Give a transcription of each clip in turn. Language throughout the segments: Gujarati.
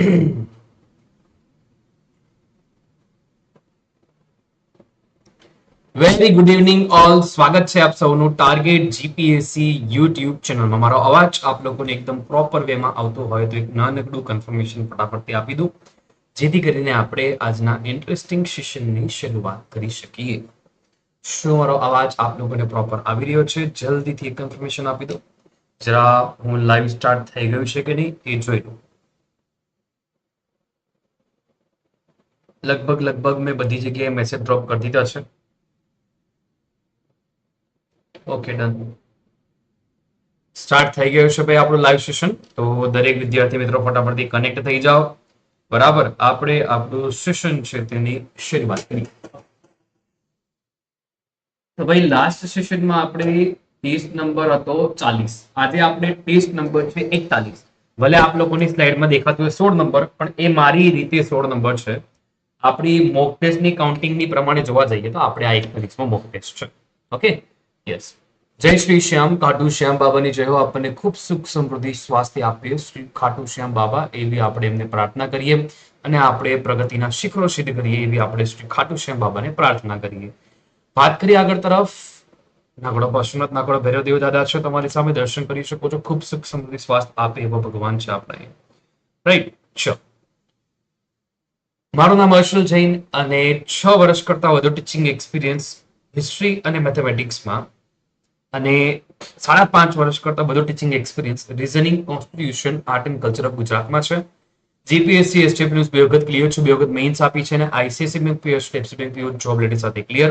વેરી ગુડ ઇવનિંગ ઓલ સ્વાગત છે આપ સૌનું ટાર્ગેટ જીપીએસસી યુટ્યુબ ચેનલમાં મારો અવાજ આપ લોકોને એકદમ પ્રોપર વેમાં આવતો હોય તો એક નાનકડું કન્ફર્મેશન ફટાફટથી આપી દઉં. જેથી કરીને આપણે આજના ઇન્ટરેસ્ટિંગ સેશનની શરૂઆત કરી શકીએ. શું મારો અવાજ આપ લોકોને પ્રોપર આવી રહ્યો છે? જલ્દીથી કન્ફર્મેશન આપી દો જરા હું લાઈવ સ્ટાર્ટ થઈ ગયું છે કે નહીં એ જોઈ લઉં. લગભગ લગભગ મેં બધી જગ્યાએ મેસેજ ડ્રોપ કરી દીધા છે. ઓકે ડન સ્ટાર્ટ થઈ ગયું છે ભાઈ આપણું લાઈવ સેશન તો દરેક વિદ્યાર્થી મિત્રો ફટાફટથી કનેક્ટ થઈ જાઓ. બરાબર? આપણે આપણું સેશન છે તેની શરૂઆત કરી તો ભાઈ લાસ્ટ સેશનમાં આપણે ટેસ્ટ નંબર હતો ચાલીસ. આજે આપણે ટેસ્ટ નંબર છે એકતાલીસ. ભલે આપ લોકોની સ્લાઇડમાં દેખાતું હોય સોળ નંબર પણ એ મારી રીતે સોળ નંબર છે. આપણી મોક ટેસ્ટની કાઉન્ટિંગની પ્રમાણે જોવા જઈએ તો આપણે આ એકતાલીસમાં મોક ટેસ્ટ છે. ઓકે યસ જય શ્રી શ્યામ, ખાટુ શ્યામ બાબાની જય આપણને ખૂબ સુખ સમૃદ્ધિ, સ્વાસ્થ્ય આપીએ. શ્રી ખાટુ શ્યામ બાબા, એવી આપણે એમને પ્રાર્થના કરીએ. અને આપણે પ્રગતિના શિખરો સિદ્ધ કરીએ, એવી આપણે શ્રી ખાટુ શ્યામ બાબાને પ્રાર્થના કરીએ. વાત કરીએ આગળ તરફ. નાગડો પશુનાથ નાગડો ભૈરવ દેવ દાદા છે તમારી સામે. દર્શન કરી શકો છો. ખૂબ સુખ સમૃદ્ધિ, સ્વાસ્થ્ય આપે એવો ભગવાન છે આપણે રાઈટ ચલો મારું નામ હર્ષલ જૈન અને છ વર્ષ કરતા વધુ ટીચિંગ એક્સપિરિયન્સ હિસ્ટ્રી અને મેથેમેટિક્સમાં અને સાડા પાંચ વર્ષ કરતા વધુ teaching experience reasoning constitution art and culture of ગુજરાતમાં છે. જીપીએસસી એસટીપીયુસ બે વખત ક્લિયર છું. બે વખત મેઇન્સ આપી છે અને ICSC bank PO steps bank PO job letter સાથે ક્લિયર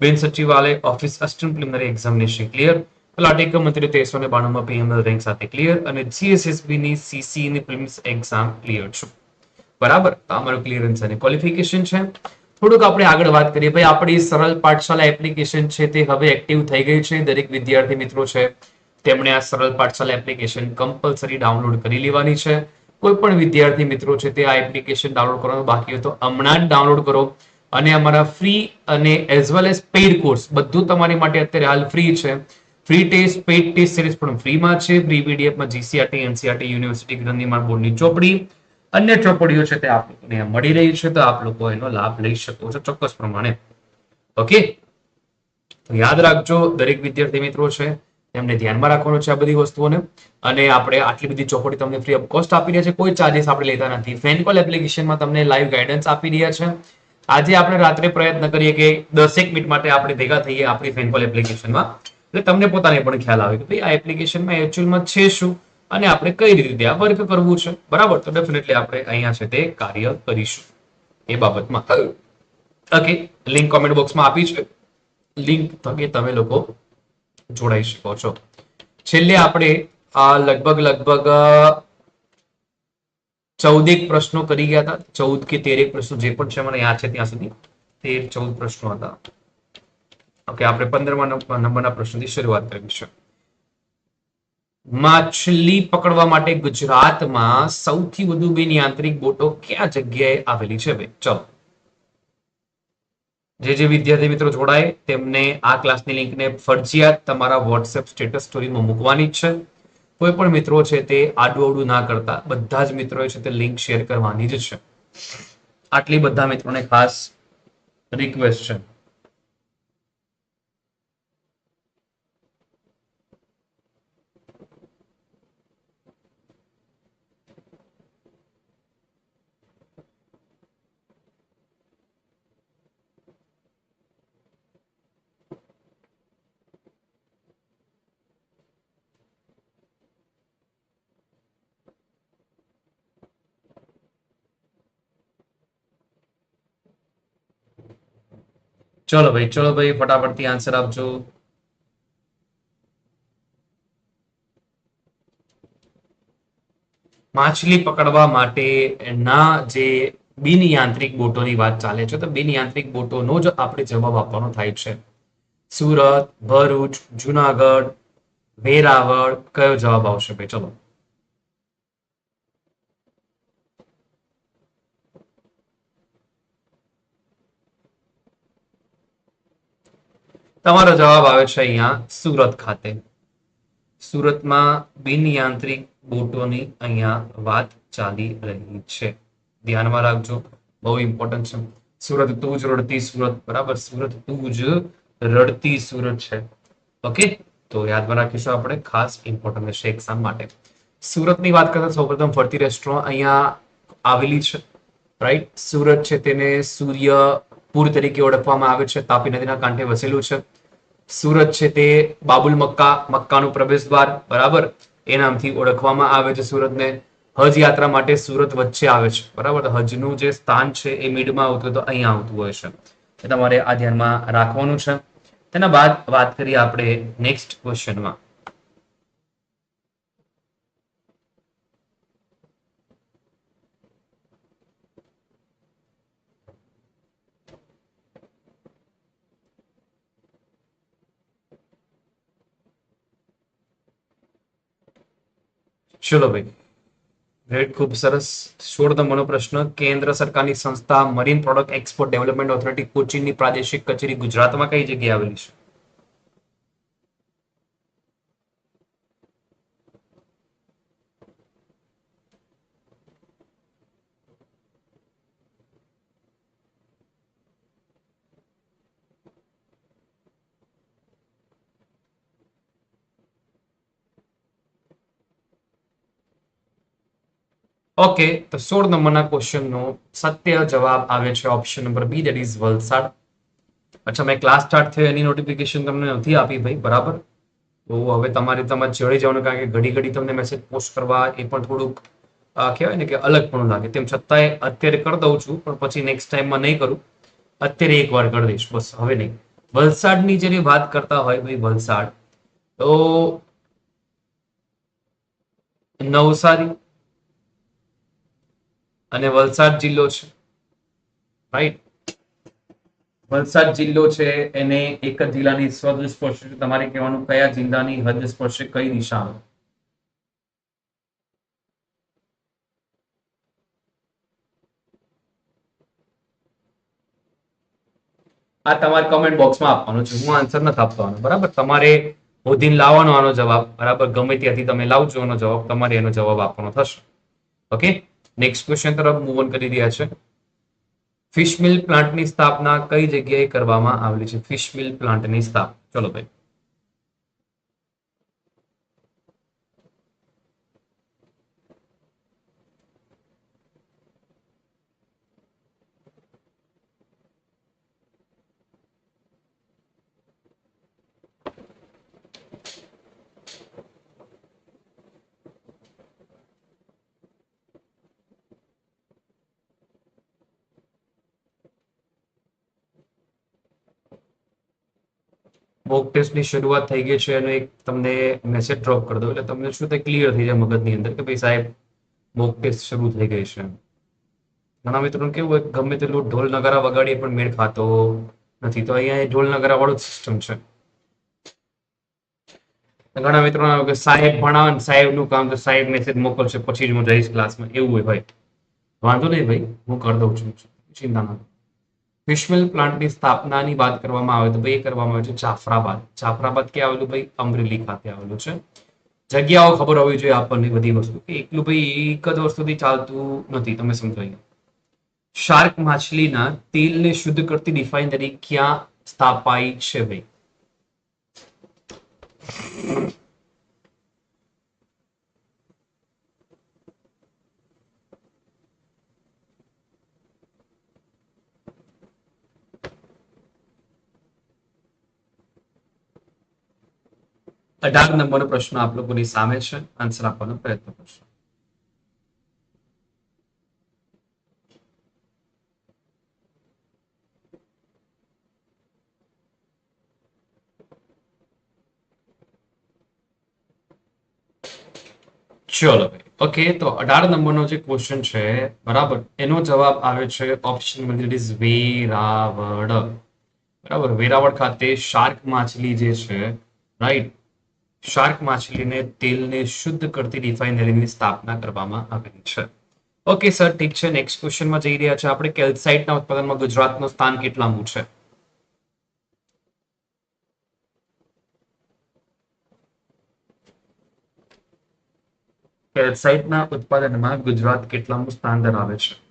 બેન Sachivalaya office assistant preliminary examination clear તલાટી મંત્રી તેરસો ને બાણુંમાં પીએમએલ રેન્ક સાથે ક્લિયર અને જીએસએસબી ની સીસી પ્રિલિમ્સ એક્ઝામ ક્લિયર છું. બરાબર? અમારું ક્લિયરન્સ અને ક્વોલિફિકેશન છે. થોડુંક આપણે આગળ વાત કરીએ. ભાઈ, આપણી સરળ પાઠશાલા એપ્લિકેશન છે તે હવે એક્ટિવ થઈ ગઈ છે. દરેક વિદ્યાર્થી મિત્રો છે, તેમણે આ સરળ પાઠશાલા એપ્લિકેશન કમ્પલસરી ડાઉનલોડ કરી લેવાની છે. કોઈ પણ વિદ્યાર્થી મિત્રો છે તે આ એપ્લિકેશન ડાઉનલોડ કરવાનું બાકી હોય તો હમણાં જ ડાઉનલોડ કરો. અને અમારા ફ્રી અને as well as paid course બધું તમારી માટે અત્યારે હાલ ફ્રી છે. Free test paid test series પણ ફ્રીમાં છે. ફ્રી પીડીએફમાં જીસીઆરટી એનસીઆરટી યુનિવર્સિટી ગ્રંથિમાન બોર્ડની ચોપડી. અન્ય ચોપડીઓ છે તે આપ લોકોને મળી રહી છે, તો આપ લોકો એનો લાભ લઈ શકો છો ચોક્કસ પ્રમાણે. ઓકે? તો યાદ રાખજો, દરેક વિદ્યાર્થી મિત્રો છે, એમને ધ્યાનમાં રાખવાનું છે આ બધી વસ્તુઓને. અને આપણે આટલી બધી ચોપડી તમને ફ્રી ઓફ કોસ્ટ આપી રહ્યા છે, કોઈ ચાર્જિસ આપણે લેતા નથી. ફેનકોલ એપ્લિકેશનમાં તમને લાઈવ ગાઈડન્સ આપી રહ્યા છે. આજે આપણે રાત્રે પ્રયત્ન કરીએ કે દસેક મિનિટ માટે આપણે ભેગા થઈએ આપણી ફેનકોલ એપ્લિકેશનમાં એટલે તમને પોતાને પણ ખ્યાલ આવે કે ભાઈ આ એપ્લિકેશનમાં એકચ્યુઅલમાં છે શું? અને આપણે કઈ રીતે? આ વર્ક કરવું છે. બરાબર? તો ડેફિનેટલી આપણે અહીંયા છે તે કાર્ય કરીશું. એ બાબતમાં. ઓકે લિંક કોમેન્ટ બોક્સમાં આપી છે. લિંક થકી તમે લોકો જોડાઈ શકો છો. છેલ્લે આપણે આ લગભગ લગભગ ચૌદેક પ્રશ્નો કરી ગયા હતા. ચૌદ કે તેરેક પ્રશ્નો જે પણ છે મને યાદ છે ત્યાં સુધી. તેર ચૌદ પ્રશ્નો હતા. ઓકે આપણે પંદરમા નંબરના પ્રશ્નથી શરૂઆત કરીશું. માછલી પકડવા માટે ગુજરાતમાં સૌથી વધુ બિન યાંત્રિક બોટો ક્યાં જગ્યાએ આવેલી છે ભાઈ? ચલો. જે જે વિદ્યાર્થી મિત્રો જોડાય, તેમને આ ક્લાસની લિંકને ફરજિયાત તમારા વોટ્સએપ સ્ટેટસ સ્ટોરીમાં મૂકવાની છે. કોઈ પણ મિત્રો છે તે આડું ના કરતા, બધા જ મિત્રો છે તે લિંક શેર કરવાની જ છે. આટલી બધા મિત્રોને ખાસ રિક્વેસ્ટ છે. ચલો ભાઈ ચલો ભાઈ, ફટાફટથી આન્સર આપજો. માછલી પકડવા માટે ના જે બિન યાંત્રિક બોટોની વાત ચાલે છે, તો બિન યાંત્રિક બોટોનો જ આપણે જવાબ આપવાનો થાય છે. સુરત, ભરૂચ, જુનાગઢ, વેરાવળ કયો જવાબ આવશે ભાઈ? ચલો. તમારો જવાબ આવે છે અહીંયા સુરત ખાતે. સુરતમાં બિનયાંત્રિક બોટોની અહીંયા વાત ચાલી રહી છે. ધ્યાનમાં રાખજો, બહુ ઇમ્પોર્ટન્ટ છે. સુરત તું જ રડતી સુરત, બરાબર? સુરત તું જ રડતી સુરત છે. ઓકે તો યાદમાં રાખીશું આપણે ખાસ ઇમ્પોર્ટન્ટ છે એક્ઝામ માટે. સુરતની વાત કરતા સૌપ્રથમ ફરતી રેસ્ટોરન્ટ અહીંયા આવેલી છે. રાઈટ સુરત છે તેને સૂર્યપુર તરીકે ઓળખવામાં આવે છે, તાપી નદીના કાંઠે વસેલું છે. સુરત છે તે બાબુલ મક્કા, મક્કાનું પ્રવેશ દ્વાર બરાબર? એ નામથી ઓળખવામાં આવે છે સુરતને. હજ યાત્રા માટે સુરત વચ્ચે આવે છે, બરાબર? હજનું જે સ્થાન છે એ મિડમાં આવતું તો અહીંયા આવતું હોય છે. એ તમારે આ ધ્યાનમાં રાખવાનું છે. તેના બાદ વાત કરીએ આપણે નેક્સ્ટ ક્વેશ્ચનમાં ચલો ભાઈ ગ્રેટ ખૂબ સરસ સોળ મનો પ્રશ્ન કેન્દ્ર સરકારની સંસ્થા marine product export development authority કોચીનની પ્રાદેશિક કચેરી ગુજરાતમાં કઈ જગ્યાએ આવેલી છે? ઓકે તો સોળ નંબરના ક્વેશ્ચનનો સત્ય જવાબ આવે છે option number B that is Valsad. અચ્છા, મેં ક્લાસ સ્ટાર્ટ થયો, એની નોટિફિકેશન તમને નથી આપી ભાઈ, બરાબર? તો હવે તમારે તમારે ચડી જવાનું, કારણ કે ઘડી ઘડી તમને મેસેજ પોસ્ટ કરવા એ પણ થોડુંક કહેવાય ને કે અલગ પણ લાગે. તેમ છતાંય અત્યારે કરી દઉં છું, પણ પછી નેક્સ્ટ ટાઈમમાં નહીં કરું. અત્યારે એક વાર કરી દઈશ, બસ, હવે નહીં. વલસાડની જેની વાત કરતા હોય ભાઈ, વલસાડ, તો નવસારી અને વલસાડ જિલ્લો છે. રાઈટ વલસાડ જિલ્લો છે, એને એક જ જિલ્લાની હદ સ્પર્શે તમારે કહેવાનું કયા જિલ્લાની હદ સ્પર્શે કઈ દિશામાં આ તમારે કમેન્ટ બોક્સમાં આપવાનું છે. હું આન્સર નથી આપવાનો. બરાબર? તમારે હોધીને લાવવાનો આનો જવાબ. બરાબર? ગમે ત્યાંથી તમે લાવજો એનો જવાબ. તમારે એનો જવાબ આપવાનો થશે. ઓકે નેક્સ્ટ ક્વેશ્ચન તરફ મૂવ ઓન કરી રહ્યા છે. ફિશ મિલ પ્લાન્ટની સ્થાપના કઈ જગ્યાએ કરવામાં આવેલી છે? ફિશ મિલ પ્લાન્ટની સ્થાપના ચલો ભાઈ. મોક ટેસ્ટની શરૂઆત થઈ ગઈ છે અને એક તમને મેસેજ ડ્રોપ કરી દો એટલે તમને શું તે ક્લિયર થઈ જાય મગજની અંદર કે ભાઈ સાહેબ મોક ટેસ્ટ શરૂ થઈ ગઈ છે. ઘણા મિત્રોને કેવું હોય ગમે તેટલું ઢોલ નગારા વગાડીએ પણ મેળ ખાતો નથી. તો અહીંયા ઢોલ નગારા વાળું સિસ્ટમ છે. ઘણા મિત્રો કે સાહેબ ભણાવે સાહેબનું કામ તો સાહેબ મેસેજ મોકલશે, પછી જ હું જઈશ ક્લાસમાં એવું હોય ભાઈ. વાંધો નહીં ભાઈ, હું કરી દઉં છું. ચિંતા ના ફિશમિલ પ્લાન્ટની સ્થાપનાની વાત કરવામાં આવે તો ભાઈ કરવામાં આવે છે જાફરાબાદ. જાફરાબાદ ક્યાં આવેલું ભાઈ? અમરેલી ખાતે આવેલું છે. જગ્યાઓ ખબર હોવી જોઈએ આપણને બધી વસ્તુ કે એકલું ભાઈ એક જ વસ્તુથી ચાલતું નથી, તમે સમજો શાર્ક માછલીના તેલને શુદ્ધ કરતી રિફાઇનરી ક્યાં સ્થાપાઈ છે ભાઈ? અઢાર નંબરનો પ્રશ્ન આપ લોકોની સામે છે. આન્સર આપવાનો પ્રયત્ન કરશો. ચલો ઓકે તો અઢાર નંબરનો જે ક્વેશ્ચન છે, બરાબર? એનો જવાબ આવે છે ઓપ્શન ઇઝ વેરાવળ. બરાબર? વેરાવળ ખાતે શાર્ક માછલી જે છે રાઈટ શાર્ક માછલીને તેલને શુદ્ધ કરતી રિફાઇનરીની સ્થાપના કરવામાં આવેલી છે. ઓકે સર ઠીક છે. નેક્સ્ટ ક્વેશ્ચનમાં જઈ રહ્યા છે આપણે. કેલ્સાઇટના ઉત્પાદનમાં ગુજરાતનું સ્થાન કેટલામું છે? કેલ્સાઇટના ઉત્પાદનમાં ગુજરાત કેટલામું સ્થાન ધરાવે છે?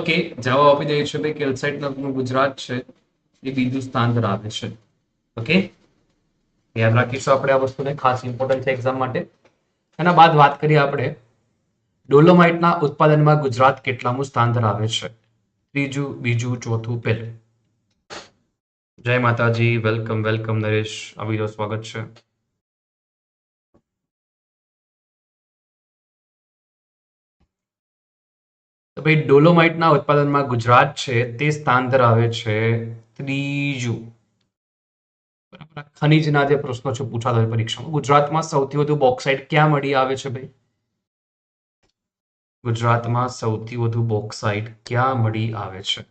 ઓકે, જવાબ આપી દઈએ છે ભાઈ કેલ્સાઇટ નગરનું ગુજરાત છે, એ બીજું સ્થાન ધરાવે છે. ઓકે? યાદ રાખીશું આપણે આ વસ્તુને, ખાસ ઇમ્પોર્ટન્ટ છે એક્ઝામ માટે. એના બાદ વાત કરીએ આપણે ડોલોમાઇટના ઉત્પાદનમાં ગુજરાત કેટલામું સ્થાન ધરાવે છે. ત્રીજું, બીજું, ચોથું, પહેલું. જય માતાજી, વેલકમ વેલકમ નરેશ. આવી સ્વાગત છે. તો ભાઈ ડોલોમાઇટના ઉત્પાદનમાં ગુજરાત છે, તે સ્થાન ધરાવે છે ત્રીજું. બરાબર ખનિજના જે પ્રશ્નો છે, પૂછાતા હોય પરીક્ષામાં. ગુજરાતમાં સૌથી વધુ બોક્સાઇટ ક્યાં મળી આવે છે ભાઈ? ગુજરાતમાં સૌથી વધુ બોક્સાઇટ ક્યાં મળી આવે છે?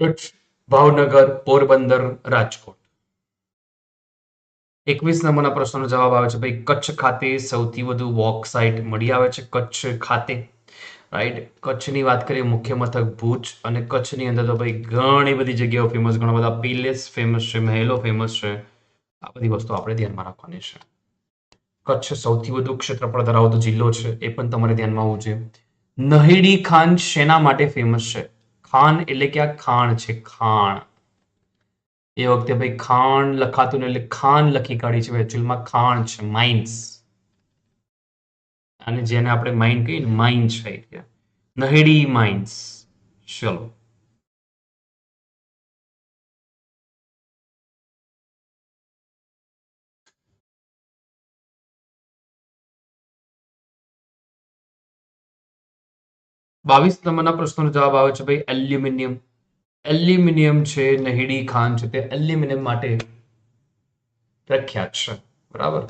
કચ્છ, ભાવનગર, પોરબંદર, રાજકોટ. એકવીસ નંબરના પ્રશ્નનો જવાબ આવે છે, ભાઈ, કચ્છ ખાતે સૌથી વધુ બોક્સાઇટ મળી આવે છે? કચ્છ ખાતે રાઈટ કચ્છની વાત કરીએ, મુખ્ય મથક ભુજ અને કચ્છની અંદર તો ભાઈ ઘણી બધી જગ્યાઓ ફેમસ ઘણા બધા પેલેસ ફેમસ છે, મહેલો ફેમસ છે. આ બધી વસ્તુ આપણે ધ્યાનમાં રાખવાની છે. કચ્છ સૌથી વધુ ક્ષેત્રફળ ધરાવતો જિલ્લો છે, એ પણ તમારે ધ્યાનમાં હોવું જોઈએ. નહેડી ખાન શેના માટે ફેમસ છે? ખાન એટલે કે આ ખાણ છે, ખાણ. એ વખતે ભાઈ ખાણ લખાતું એટલે ખાન લખી કાઢી છે એકચ્યુઅલમાં ખાણ છે માઇન્સ અને જેને આપણે માઇન્ડ કહીએ માઇન્ડ છે એટલે નહેડી માઇન્સ ચલો. બાવીસ નંબરના પ્રશ્નનો જવાબ આવે છે ભાઈ એલ્યુમિનિયમ એલ્યુમિનિયમ છે, નહેડી ખાન છે, તે એલ્યુમિનિયમ માટે પ્રખ્યાત છે. બરાબર?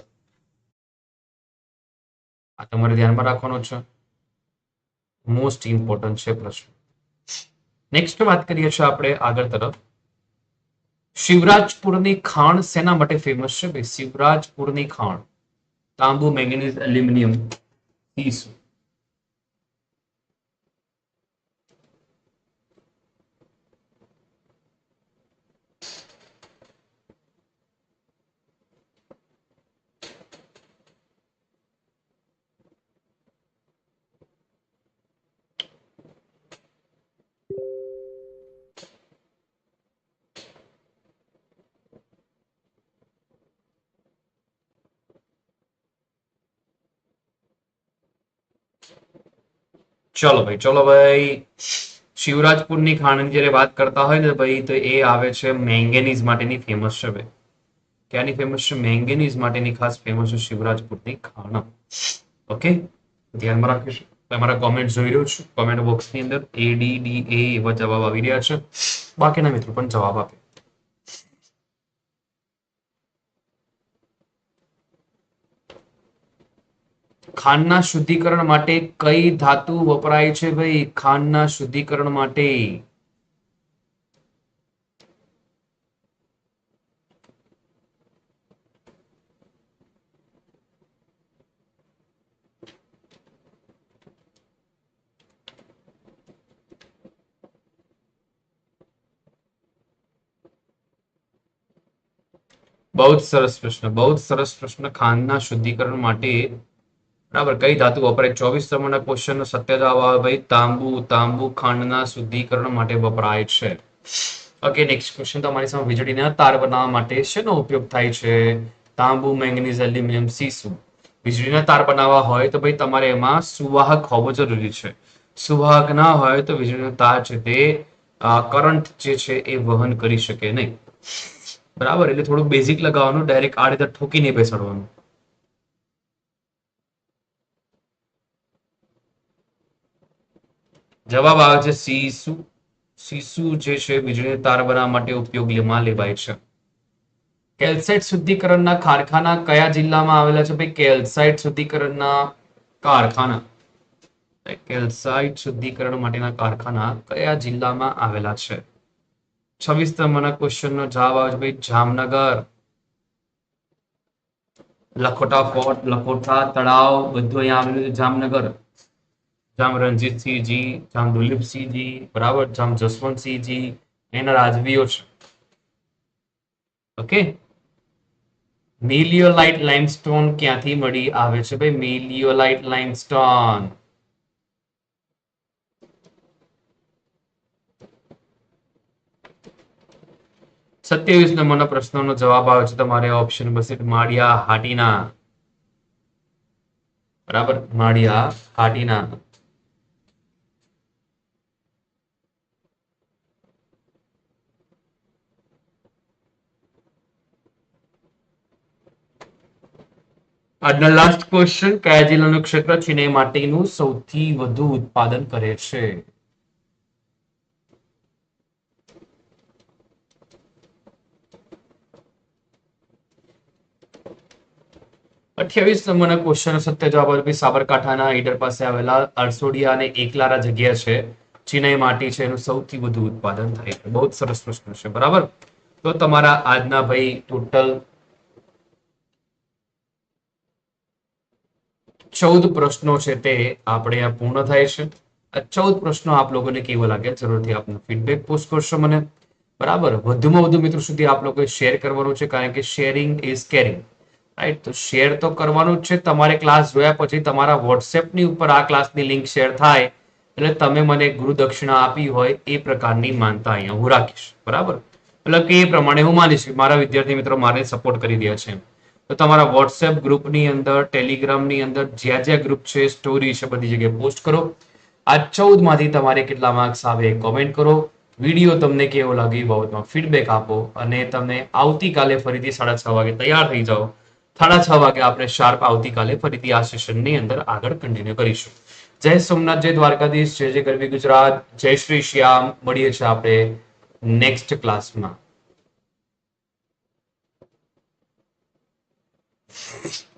આ તમારે ધ્યાનમાં રાખવાનો છે. મોસ્ટ ઇમ્પોર્ટન્ટ છે પ્રશ્ન. નેક્સ્ટ વાત કરીએ છીએ આપણે આગળ તરફ. શિવરાજપુરની ખાણ શેના માટે ફેમસ છે ભાઈ? શિવરાજપુરની ખાણ. તાંબુ, મેંગેનીઝ, એલ્યુમિનિયમ સીસુ ચલો ભાઈ ચલો ભાઈ શિવરાજપુરની ખાણની જ્યારે વાત કરતા હોય ને ભાઈ, તો એ આવે છે મેંગેનીઝ માટેની ફેમસ છે ભાઈ. ક્યાંની ફેમસ છે? મેંગેનીઝ માટેની ખાસ ફેમસ છે શિવરાજપુરની ખાણ. ઓકે ધ્યાનમાં રાખીશું. તમારા કોમેન્ટ જોઈ રહ્યો છું. કોમેન્ટ બોક્સની અંદર એ ડી ડી એ એવા જવાબ આવી રહ્યા છે. બાકીના મિત્રો પણ જવાબ આપે. ખાંડના શુદ્ધિકરણ માટે કઈ ધાતુ વપરાય છે ભાઈ? ખાંડના શુદ્ધિકરણ માટે. બહુ જ સરસ પ્રશ્ન, બહુ જ સરસ પ્રશ્ન ખાંડના શુદ્ધિકરણ માટે બરાબર? કઈ ધાતુ વપરાય? ચોવીસ નંબરના ક્વેશ્ચન સત્ય જવાબ આવે ભાઈ, તાંબુ. તાંબુ ખાંડના શુદ્ધિકરણ માટે વપરાય છે. ઓકે નેક્સ્ટ ક્વેશ્ચન તમારી સામે વીજળીના તાર બનાવવા માટે શેનો ઉપયોગ થાય છે? તાંબુ, મેંગનીઝ, એલ્યુમિનિયમ, સીસુ. વીજળીના તાર બનાવવા હોય તો ભાઈ તમારે એમાં સુવાહક હોવો જરૂરી છે. સુવાહક ના હોય તો વીજળીનો તાર છે તે કરંટ જે છે એ વહન કરી શકે નહીં. બરાબર? એટલે થોડું બેઝિક લગાવવાનું ડાયરેક્ટ આ રીતે ઠોકી નહીં બેસાડવાનું. જવાબ આવે છે સીસુ. સીસુ જે છે વીજળી તાર બનાવવા માટે ઉપયોગમાં લેવાય છે. કેલ્સાઇટ શુદ્ધિકરણના કારખાના કયા જિલ્લામાં આવેલા છે? ભાઈ, કેલ્સાઇટ શુદ્ધિકરણના કારખાના. કેલ્સાઇટ શુદ્ધિકરણ માટેના કારખાના કયા જિલ્લામાં આવેલા છે? છવ્વીસ નંબરના ક્વેશ્ચનનો જવાબ આવે છે, ભાઈ, જામનગર. લખોટા ફોર્ટ, લખોટા તળાવ બધું અહીંયા આવેલું છે, જામનગર. જામ રણજીતસિંહજી, જામ દુલીપસિંહજી, બરાબર, જામ જસવંતસિંહજી, એના રાજવીઓ છે. ઓકે મિલિયોલાઇટ લાઇમસ્ટોન ક્યાંથી મળી આવે છે ભાઈ? મિલિયોલાઇટ લાઇમસ્ટોન સત્યાવીસ નંબરના પ્રશ્નોનો જવાબ આવે છે તમારે ઓપ્શન બસે માળિયા હાટીના. બરાબર? માળિયા હાટીના. આજના લાસ્ટ ક્વેશ્ચન કયા જિલ્લાનું ક્ષેત્ર ચીને માટીનું સૌથી વધુ ઉત્પાદન કરે છે? અઠ્યાવીસ નંબરના ક્વેશ્ચન સત્ય જવાબ આપી સાબરકાંઠાના ઈડર પાસે આવેલા અરસોડિયા અને એકલારા જગ્યા છે. ચિનાઈ માટી છે એનું સૌથી વધુ ઉત્પાદન થાય છે. બહુ સરસ પ્રશ્ન છે, બરાબર? તો તમારા આજના ભાઈ ટોટલ ચૌદ પ્રશ્નો છે તે આપણે આ પૂર્ણ થાય છે. આ ચૌદ પ્રશ્નો આપ લોકોને કેવો લાગે જરૂરથી આપનો ફીડબેક પોસ્ટ કરશો મને. બરાબર? વધુમાં વધુ મિત્રો સુધી આપ લોકોએ શેર કરવાનું છે, કારણ કે શેરિંગ ઇઝ કેરિંગ રાઈટ તો શેર તો કરવાનું જ છે. તમારે ક્લાસ જોયા પછી તમારા વોટ્સએપની ઉપર આ ક્લાસની લિંક શેર થાય એટલે તમે મને ગુરુ દક્ષિણા આપી હોય એ પ્રકારની માનતા અહીંયા હું રાખીશ. બરાબર? એટલે કે એ પ્રમાણે હું માનીશ. મારા વિદ્યાર્થી મિત્રો, મારે સપોર્ટ કરી રહ્યા છે તો તમારા વોટ્સએપ ગ્રુપની અંદર ટેલિગ્રામની અંદર જ્યાં જ્યાં ગ્રુપ છે સ્ટોરી છે, બધી જગ્યાએ પોસ્ટ કરો. આ ચૌદમાંથી તમારે કેટલા માર્ક્સ આવે કોમેન્ટ કરો. વીડિયો તમને કેવો લાગે એ બાબતમાં ફીડબેક આપો અને તમે આવતીકાલે ફરીથી સાડા છ વાગે તૈયાર થઈ જાઓ. સાડા છ વાગે આપણે શાર્પ આવતીકાલે ફરીથી આ સેશનની અંદર આગળ કન્ટિન્યુ કરીશું. જય સોમનાથ, જય દ્વારકાધીશ, જય જય ગરવી ગુજરાત, જય શ્રી શ્યામ. મળીએ છીએ આપણે નેક્સ્ટ ક્લાસમાં Thank you.